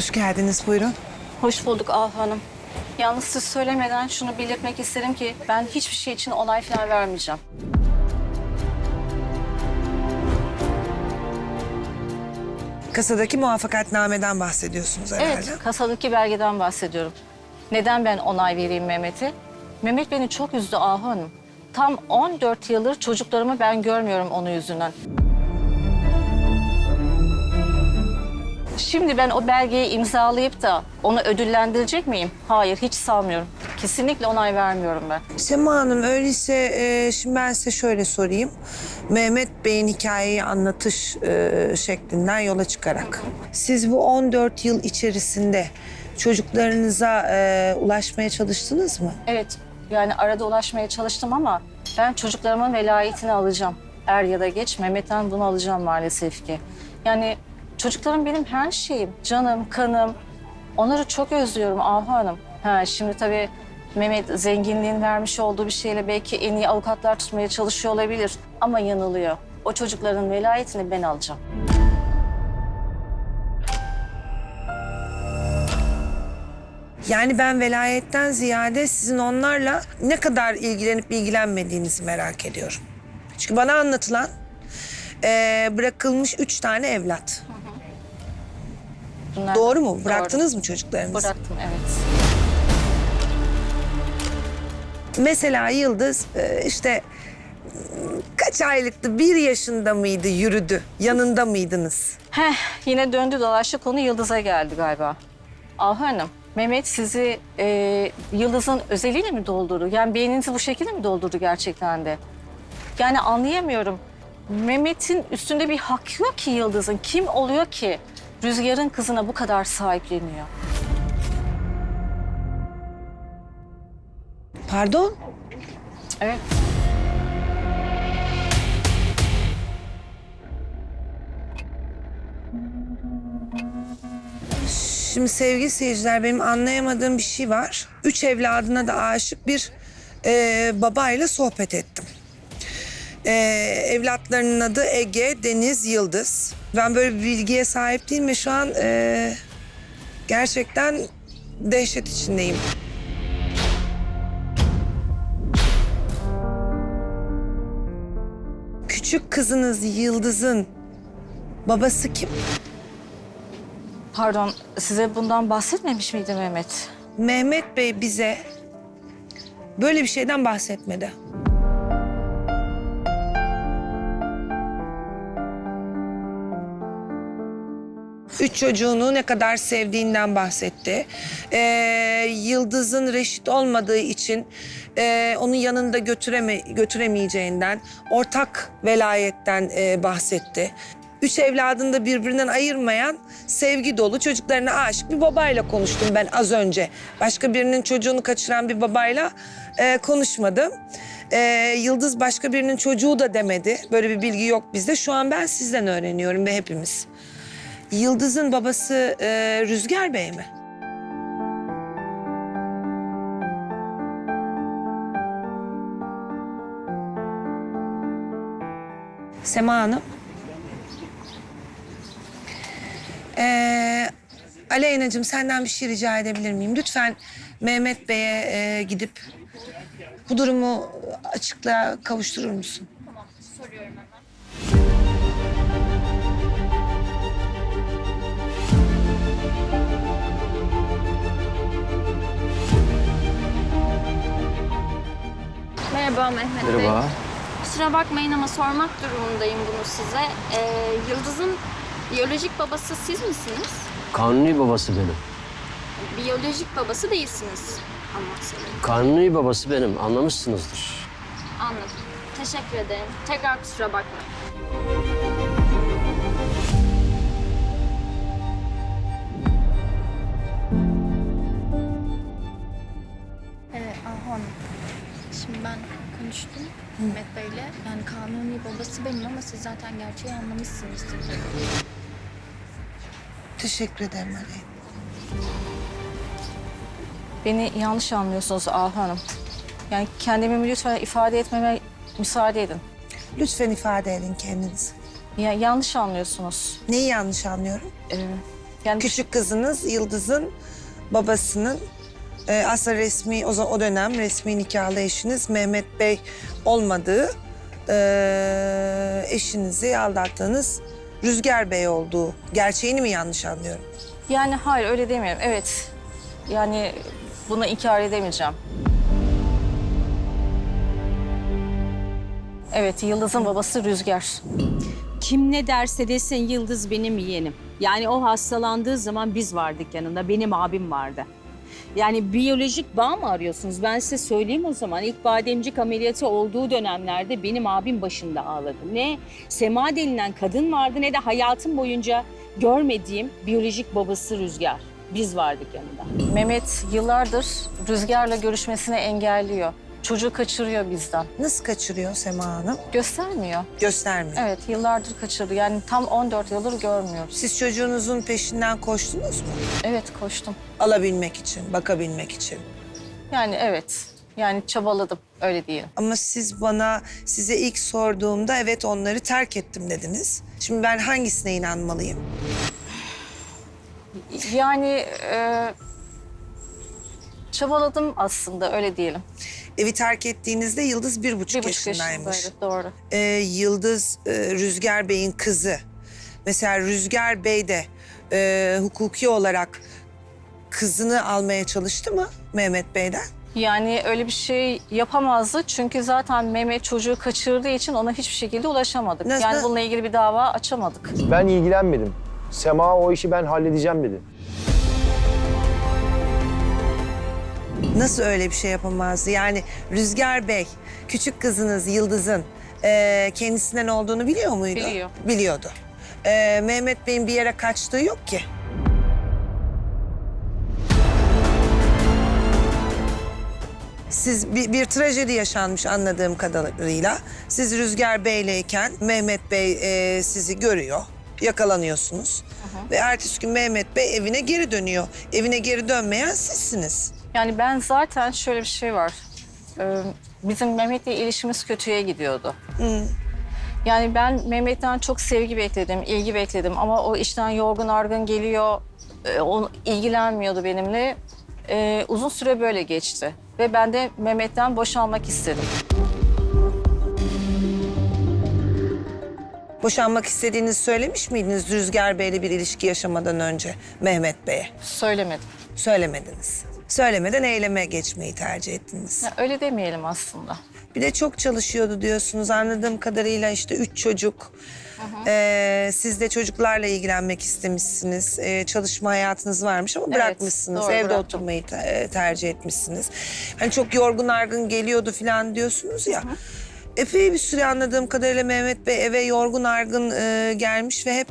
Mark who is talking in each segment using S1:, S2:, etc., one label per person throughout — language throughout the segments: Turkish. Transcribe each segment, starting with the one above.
S1: Hoş geldiniz, buyurun.
S2: Hoş bulduk Ahu Hanım. Yalnız siz söylemeden şunu belirtmek isterim ki ben hiçbir şey için onay falan vermeyeceğim.
S1: Kasadaki muvaffakatnameden bahsediyorsunuz herhalde.
S2: Evet, kasadaki belgeden bahsediyorum. Neden ben onay vereyim Mehmet'e? Mehmet beni çok üzdü Ahu Hanım. Tam 14 yıldır çocuklarımı ben görmüyorum onun yüzünden. Şimdi ben o belgeyi imzalayıp da onu ödüllendirecek miyim? Hayır, hiç sanmıyorum. Kesinlikle onay vermiyorum ben.
S1: Sema Hanım öyleyse e, şimdi ben size şöyle sorayım. Mehmet Bey'in hikayeyi anlatış e, şeklinden yola çıkarak. Siz bu 14 yıl içerisinde çocuklarınıza e, ulaşmaya çalıştınız mı?
S2: Evet, yani arada ulaşmaya çalıştım ama ben çocuklarımın velayetini alacağım. Er ya da geç Mehmet'ten bunu alacağım maalesef ki. Yani çocuklarım benim her şeyim, canım, kanım. Onları çok özlüyorum Ahu Hanım. Ha, şimdi tabii Mehmet zenginliğin vermiş olduğu bir şeyle belki en iyi avukatlar tutmaya çalışıyor olabilir. Ama yanılıyor. O çocukların velayetini ben alacağım.
S1: Yani ben velayetten ziyade sizin onlarla ne kadar ilgilenip ilgilenmediğinizi merak ediyorum. Çünkü bana anlatılan e, bırakılmış üç tane evlat.
S2: Bunlar
S1: Doğru mu? Bıraktınız mı çocuklarınızı?
S2: Bıraktım, evet.
S1: Mesela Yıldız e, işte kaç aylıktı? Bir yaşında mıydı yürüdü? Yanında mıydınız?
S2: Heh, yine döndü dolaştı konu Yıldız'a geldi galiba. Ahu Hanım, Mehmet sizi e, Yıldız'ın özeliyle mi doldurdu? Yani beyninizi bu şekilde mi doldurdu gerçekten de? Yani anlayamıyorum. Mehmet'in üstünde bir hak yok ki Yıldız'ın. Kim oluyor ki Rüzgar'ın kızına bu kadar sahipleniyor?
S1: Pardon?
S2: Evet.
S1: Şimdi sevgili seyirciler benim anlayamadığım bir şey var. Üç evladına da aşık bir e, babayla sohbet ettim. E, evlatlarının adı Ege, Deniz, Yıldız. Ben böyle bir bilgiye sahip değilim ve şu an e, gerçekten dehşet içindeyim. Küçük kızınız Yıldız'ın babası kim?
S2: Pardon, size bundan bahsetmemiş miydi Mehmet?
S1: Mehmet Bey bize böyle bir şeyden bahsetmedi. Üç çocuğunu ne kadar sevdiğinden bahsetti. Ee, Yıldız'ın reşit olmadığı için e, onun yanında götüreme, götüremeyeceğinden, ortak velayetten e, bahsetti. Üç evladını da birbirinden ayırmayan sevgi dolu çocuklarına aşık bir babayla konuştum ben az önce. Başka birinin çocuğunu kaçıran bir babayla e, konuşmadım. E, Yıldız başka birinin çocuğu da demedi. Böyle bir bilgi yok bizde. Şu an ben sizden öğreniyorum ve hepimiz. Yıldız'ın babası e, Rüzgar Bey mi? Sema Hanım. Ee, Aleyna'cığım senden bir şey rica edebilir miyim? Lütfen Mehmet Bey'e e, gidip bu durumu açıklığa kavuşturur musun?
S3: Merhaba Mehmet Bey.
S4: Merhaba.
S3: Kusura bakmayın ama sormak durumundayım bunu size. Ee, Yıldız'ın biyolojik babası siz misiniz?
S4: Kanuni babası benim.
S3: Biyolojik babası değilsiniz sanırım.
S4: Kanuni babası benim. Anlamışsınızdır.
S3: Anladım. Teşekkür ederim. Tekrar kusura bakmayın.
S5: Konuştum Mehmet Bey'le. Yani kanuni babası benim ama siz zaten gerçeği anlamışsınızdır.
S1: Teşekkür ederim Aleyna.
S2: Beni yanlış anlıyorsunuz Ahu Hanım. Yani kendimi lütfen ifade etmeme müsaade edin.
S1: Lütfen ifade edin kendinizi.
S2: Ya, yanlış anlıyorsunuz.
S1: Neyi yanlış anlıyorum?
S2: Ee, Yani
S1: Küçük kızınız Yıldız'ın babasının e, aslında resmi o, za- o dönem resmi nikahlı eşiniz Mehmet Bey olmadığı e, eşinizi aldattığınız Rüzgar Bey olduğu gerçeğini mi yanlış anlıyorum?
S2: Yani hayır öyle demiyorum. Evet. Yani buna inkar edemeyeceğim. Evet, Yıldız'ın babası Rüzgar.
S6: Kim ne derse desin Yıldız benim yeğenim. Yani o hastalandığı zaman biz vardık yanında. Benim abim vardı. Yani biyolojik bağ mı arıyorsunuz? Ben size söyleyeyim o zaman. İlk bademcik ameliyatı olduğu dönemlerde benim abim başında ağladı. Ne Sema denilen kadın vardı ne de hayatım boyunca görmediğim biyolojik babası Rüzgar. Biz vardık yanında.
S2: Mehmet yıllardır Rüzgar'la görüşmesini engelliyor. Çocuğu kaçırıyor bizden.
S1: Nasıl kaçırıyor Sema Hanım?
S2: Göstermiyor.
S1: Göstermiyor.
S2: Evet, yıllardır kaçırdı. Yani tam 14 yıldır görmüyoruz.
S1: Siz çocuğunuzun peşinden koştunuz mu?
S2: Evet, koştum.
S1: Alabilmek için, bakabilmek için.
S2: Yani evet. Yani çabaladım, öyle diyelim.
S1: Ama siz bana size ilk sorduğumda evet onları terk ettim dediniz. Şimdi ben hangisine inanmalıyım?
S2: Yani e, çabaladım aslında, öyle diyelim.
S1: Evi terk ettiğinizde Yıldız bir buçuk,
S2: Bir buçuk
S1: yaşındaymış.
S2: yaşındaydı, doğru.
S1: Ee, Yıldız e, Rüzgar Bey'in kızı. Mesela Rüzgar Bey de e, hukuki olarak kızını almaya çalıştı mı Mehmet Bey'den?
S2: Yani öyle bir şey yapamazdı çünkü zaten Mehmet çocuğu kaçırdığı için ona hiçbir şekilde ulaşamadık.
S1: Nasıl-
S2: Yani bununla ilgili bir dava açamadık.
S7: Ben ilgilenmedim. Sema o işi ben halledeceğim dedi.
S1: Nasıl öyle bir şey yapamazdı? Yani Rüzgar Bey, küçük kızınız Yıldız'ın e, kendisinden olduğunu biliyor muydu?
S2: Biliyor.
S1: Biliyordu. E, Mehmet Bey'in bir yere kaçtığı yok ki. Siz bir, bir trajedi yaşanmış anladığım kadarıyla. Siz Rüzgar Bey'leyken Mehmet Bey e, sizi görüyor, yakalanıyorsunuz. Ve ertesi gün Mehmet Bey evine geri dönüyor. Evine geri dönmeyen sizsiniz.
S2: Yani ben zaten şöyle bir şey var. Ee, Bizim Mehmet'le ilişkimiz kötüye gidiyordu. Yani ben Mehmet'ten çok sevgi bekledim, ilgi bekledim ama o işten yorgun argın geliyor, e, o ilgilenmiyordu benimle. Ee, uzun süre böyle geçti ve ben de Mehmet'ten boşanmak istedim.
S1: Boşanmak istediğinizi söylemiş miydiniz Rüzgar Bey'le bir ilişki yaşamadan önce Mehmet Bey'e?
S2: Söylemedim.
S1: Söylemediniz. Söylemeden eyleme geçmeyi tercih ettiniz.
S2: Ya öyle demeyelim aslında.
S1: Bir de çok çalışıyordu diyorsunuz. Anladığım kadarıyla işte üç çocuk. Ee, siz de çocuklarla ilgilenmek istemişsiniz. Ee, çalışma hayatınız varmış ama
S2: Evet,
S1: bırakmışsınız.
S2: doğru,
S1: Evde
S2: bıraktım.
S1: oturmayı te- e, tercih etmişsiniz. Hani çok yorgun argın geliyordu falan diyorsunuz ya. Epey bir süre anladığım kadarıyla Mehmet Bey eve yorgun argın e, gelmiş ve hep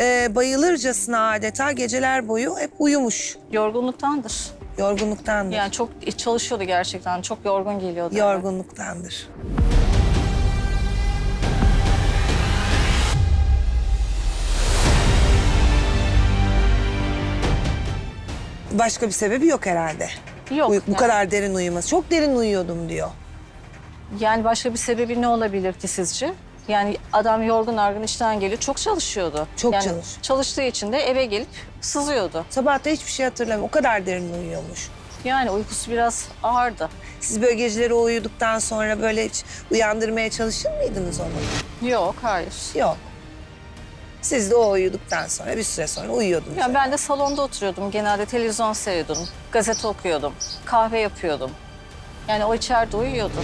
S1: e, bayılırcasına adeta geceler boyu hep uyumuş.
S2: Yorgunluktandır.
S1: Yorgunluktandır.
S2: Yani çok çalışıyordu gerçekten. Çok yorgun geliyordu.
S1: Yorgunluktandır. Başka bir sebebi yok herhalde.
S2: Yok.
S1: Uy- bu
S2: yani.
S1: kadar derin uyuması. Çok derin uyuyordum diyor.
S2: Yani başka bir sebebi ne olabilir ki sizce? Yani adam yorgun argın işten geliyor. Çok çalışıyordu.
S1: Çok
S2: yani
S1: çalış.
S2: Çalıştığı için de eve gelip sızıyordu.
S1: Sabah da hiçbir şey hatırlamıyorum. O kadar derin uyuyormuş.
S2: Yani uykusu biraz ağırdı.
S1: Siz böyle geceleri o uyuduktan sonra böyle hiç uyandırmaya çalışır mıydınız onu?
S2: Yok, hayır.
S1: Yok. Siz de o uyuduktan sonra bir süre sonra uyuyordunuz.
S2: Yani ben de salonda oturuyordum. Genelde televizyon seyrediyordum. Gazete okuyordum. Kahve yapıyordum. Yani o içeride uyuyordu.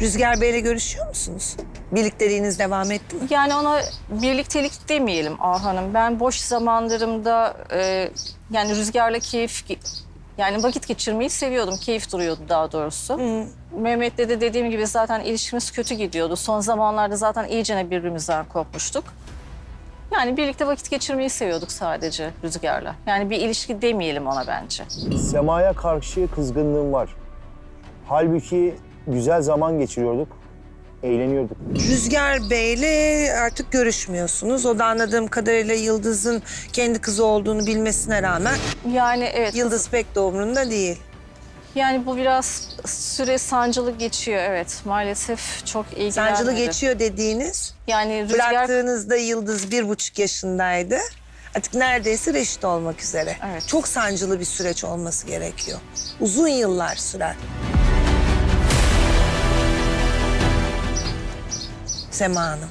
S1: Rüzgar Bey'le görüşüyor musunuz? Birlikteliğiniz devam etti mi?
S2: Yani ona birliktelik demeyelim Ah Hanım. Ben boş zamanlarımda e, yani rüzgarla keyif yani vakit geçirmeyi seviyordum. Keyif duruyordu daha doğrusu. Mehmet'le de dediğim gibi zaten ilişkimiz kötü gidiyordu. Son zamanlarda zaten iyicene birbirimizden kopmuştuk. Yani birlikte vakit geçirmeyi seviyorduk sadece Rüzgar'la. Yani bir ilişki demeyelim ona bence.
S7: Sema'ya karşı kızgınlığım var. Halbuki güzel zaman geçiriyorduk, eğleniyorduk.
S1: Rüzgar Bey'le artık görüşmüyorsunuz. O da anladığım kadarıyla Yıldız'ın kendi kızı olduğunu bilmesine rağmen
S2: Yani evet.
S1: Yıldız pek de umrunda değil.
S2: Yani bu biraz süre sancılı geçiyor evet. Maalesef çok ilgilenmedi.
S1: Sancılı geçiyor dediğiniz
S2: Yani rüzgar...
S1: bıraktığınızda Yıldız bir buçuk yaşındaydı. Artık neredeyse reşit olmak üzere.
S2: Evet.
S1: Çok sancılı bir süreç olması gerekiyor. Uzun yıllar sürer. Sema Hanım.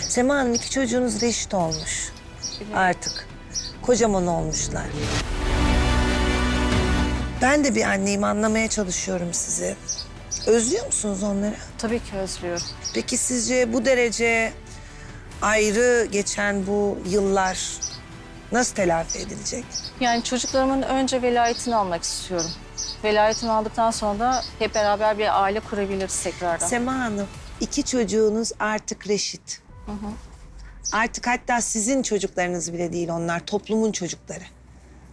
S1: Sema Hanım iki çocuğunuz reşit olmuş artık. Kocaman olmuşlar. Ben de bir anneyim anlamaya çalışıyorum sizi. Özlüyor musunuz onları?
S2: Tabii ki özlüyorum.
S1: Peki sizce bu derece ayrı geçen bu yıllar nasıl telafi edilecek?
S2: Yani çocuklarımın önce velayetini almak istiyorum. Velayetini aldıktan sonra da hep beraber bir aile kurabiliriz tekrardan.
S1: Sema Hanım, iki çocuğunuz artık reşit. Artık hatta sizin çocuklarınız bile değil onlar, toplumun çocukları.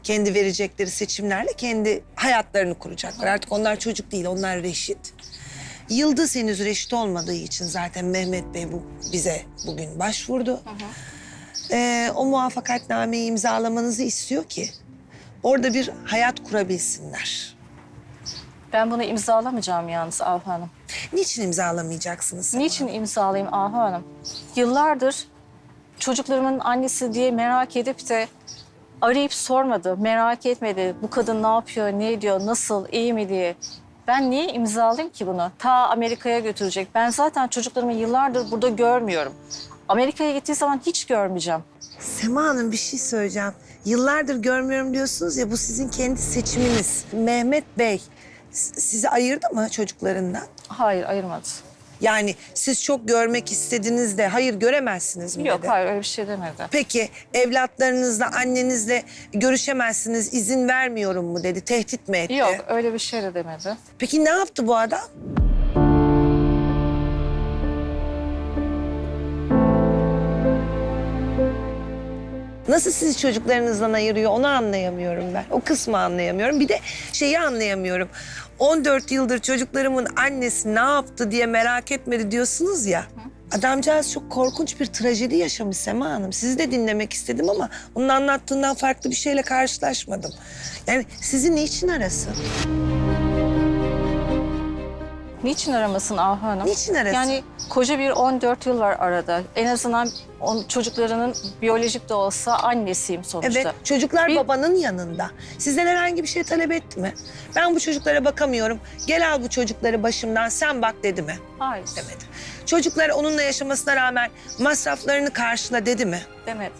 S1: Kendi verecekleri seçimlerle kendi hayatlarını kuracaklar. Artık onlar çocuk değil, onlar reşit. Yıldız henüz reşit olmadığı için zaten Mehmet Bey bu bize bugün başvurdu. Ee, o muvaffakatnameyi imzalamanızı istiyor ki orada bir hayat kurabilsinler.
S2: Ben bunu imzalamayacağım yalnız Ahu Hanım.
S1: Niçin imzalamayacaksınız?
S2: Niçin imzalayayım Ahu Hanım? Yıllardır çocuklarımın annesi diye merak edip de arayıp sormadı, merak etmedi. Bu kadın ne yapıyor, ne ediyor, nasıl, iyi mi diye. Ben niye imzalayayım ki bunu? Ta Amerika'ya götürecek. Ben zaten çocuklarımı yıllardır burada görmüyorum. Amerika'ya gittiği zaman hiç görmeyeceğim.
S1: Sema Hanım bir şey söyleyeceğim. Yıllardır görmüyorum diyorsunuz ya bu sizin kendi seçiminiz. Mehmet Bey sizi ayırdı mı çocuklarından?
S2: Hayır, ayırmadı.
S1: Yani siz çok görmek istediniz de hayır göremezsiniz mi
S2: Yok,
S1: dedi?
S2: hayır öyle bir şey demedi.
S1: Peki evlatlarınızla annenizle görüşemezsiniz izin vermiyorum mu dedi tehdit mi etti?
S2: Yok, öyle bir şey de demedi.
S1: Peki ne yaptı bu adam? Nasıl sizi çocuklarınızdan ayırıyor onu anlayamıyorum ben. O kısmı anlayamıyorum. Bir de şeyi anlayamıyorum. 14 yıldır çocuklarımın annesi ne yaptı diye merak etmedi diyorsunuz ya. Adamcağız çok korkunç bir trajedi yaşamış Sema Hanım. Sizi de dinlemek istedim ama onun anlattığından farklı bir şeyle karşılaşmadım. Yani sizi niçin arasın?
S2: Niçin aramasın Ahu Hanım?
S1: Niçin arasın?
S2: Yani koca bir 14 yıl var arada. En azından on, çocuklarının biyolojik de olsa annesiyim sonuçta.
S1: Evet, çocuklar
S2: Bir-
S1: babanın yanında. Sizden herhangi bir şey talep etti mi? Ben bu çocuklara bakamıyorum. Gel al bu çocukları başımdan sen bak dedi mi?
S2: Hayır
S1: Demedi. Çocuklar onunla yaşamasına rağmen masraflarını karşıla dedi mi?
S2: demedi.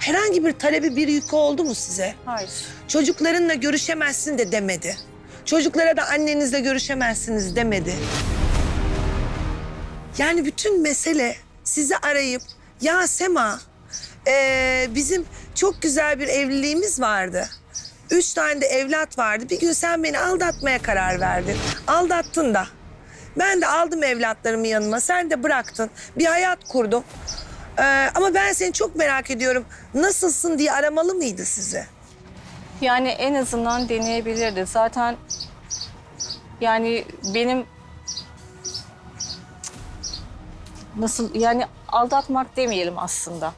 S1: Herhangi bir talebi bir yükü oldu mu size?
S2: Hayır.
S1: Çocuklarınla görüşemezsin de demedi. Çocuklara da annenizle görüşemezsiniz demedi. Yani bütün mesele sizi arayıp ya Sema eee, bizim çok güzel bir evliliğimiz vardı. Üç tane de evlat vardı. Bir gün sen beni aldatmaya karar verdin. Aldattın da. Ben de aldım evlatlarımı yanıma. Sen de bıraktın. Bir hayat kurdum. Eee, ama ben seni çok merak ediyorum. Nasılsın diye aramalı mıydı sizi?
S2: Yani en azından deneyebilirdi. Zaten yani benim nasıl yani aldatmak demeyelim aslında.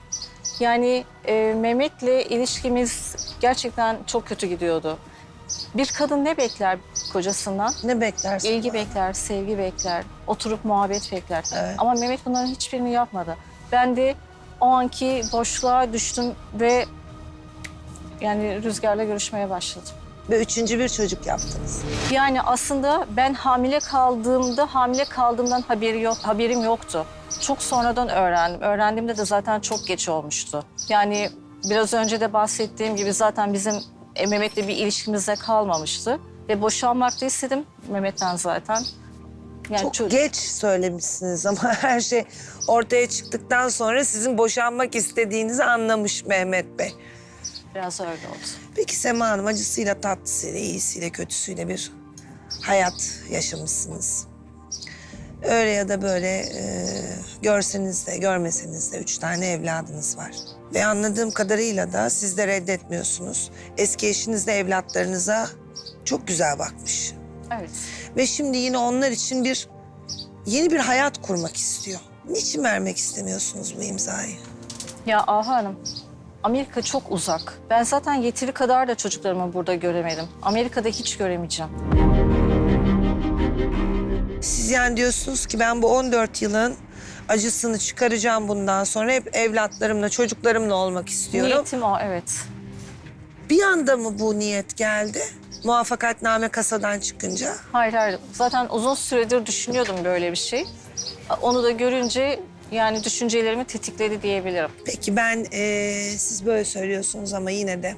S2: Yani e, Mehmet'le ilişkimiz gerçekten çok kötü gidiyordu. Bir kadın ne bekler kocasından?
S1: Ne beklersin?
S2: İlgi bekler, sevgi bekler, oturup muhabbet bekler.
S1: Evet.
S2: Ama Mehmet bunların hiçbirini yapmadı. Ben de o anki boşluğa düştüm ve yani Rüzgar'la görüşmeye başladım.
S1: Ve üçüncü bir çocuk yaptınız.
S2: Yani aslında ben hamile kaldığımda hamile kaldığımdan haberi yok, haberim yoktu. Çok sonradan öğrendim. Öğrendiğimde de zaten çok geç olmuştu. Yani biraz önce de bahsettiğim gibi zaten bizim Mehmet'le bir ilişkimiz de kalmamıştı. Ve boşanmak da istedim Mehmet'ten zaten. Yani
S1: Çok
S2: çocuk-
S1: geç söylemişsiniz ama her şey ortaya çıktıktan sonra sizin boşanmak istediğinizi anlamış Mehmet Bey.
S2: Biraz öyle oldu.
S1: Peki Sema Hanım acısıyla tatlısıyla, iyisiyle kötüsüyle bir hayat yaşamışsınız. Öyle ya da böyle e, görseniz de görmeseniz de üç tane evladınız var. Ve anladığım kadarıyla da siz de reddetmiyorsunuz. Eski eşiniz de evlatlarınıza çok güzel bakmış.
S2: Evet.
S1: Ve şimdi yine onlar için bir yeni bir hayat kurmak istiyor. Niçin vermek istemiyorsunuz bu imzayı?
S2: Ya Aha Hanım, Amerika çok uzak. Ben zaten yeteri kadar da çocuklarımı burada göremedim. Amerika'da hiç göremeyeceğim.
S1: Siz yani diyorsunuz ki ben bu 14 yılın acısını çıkaracağım bundan sonra hep evlatlarımla, çocuklarımla olmak istiyorum.
S2: Niyetim o, evet.
S1: Bir anda mı bu niyet geldi? Muvaffakatname kasadan çıkınca.
S2: Hayır hayır. Zaten uzun süredir düşünüyordum böyle bir şey. Onu da görünce yani düşüncelerimi tetikledi diyebilirim.
S1: Peki ben eee, siz böyle söylüyorsunuz ama yine de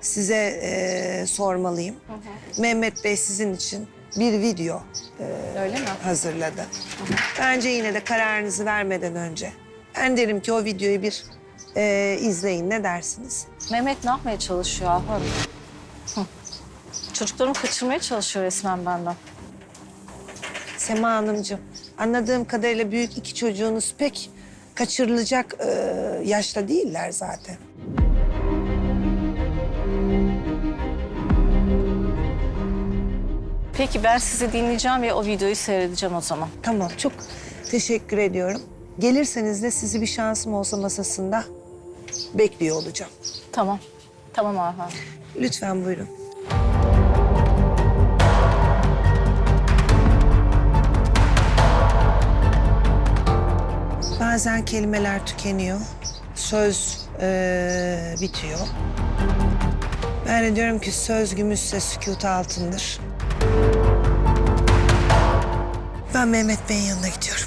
S1: size eee, sormalıyım. Mehmet Bey sizin için bir video
S2: Öyle mi?
S1: hazırladı. Bence yine de kararınızı vermeden önce ben derim ki o videoyu bir eee, izleyin. Ne dersiniz?
S2: Mehmet ne yapmaya çalışıyor Ahu Hanım? Hı. Çocuklarımı kaçırmaya çalışıyor resmen benden.
S1: Sema Hanımcığım, anladığım kadarıyla büyük iki çocuğunuz pek kaçırılacak eee, yaşta değiller zaten.
S2: Peki ben sizi dinleyeceğim ve o videoyu seyredeceğim o zaman.
S1: Tamam, çok teşekkür ediyorum. Gelirseniz de sizi bir şansım olsa masasında bekliyor olacağım.
S2: Tamam. Tamam Ahu Hanım.
S1: Lütfen buyurun. Bazen kelimeler tükeniyor, söz eee, bitiyor. Ben de diyorum ki söz gümüşse sükût altındır. Ben Mehmet Bey'in yanına gidiyorum.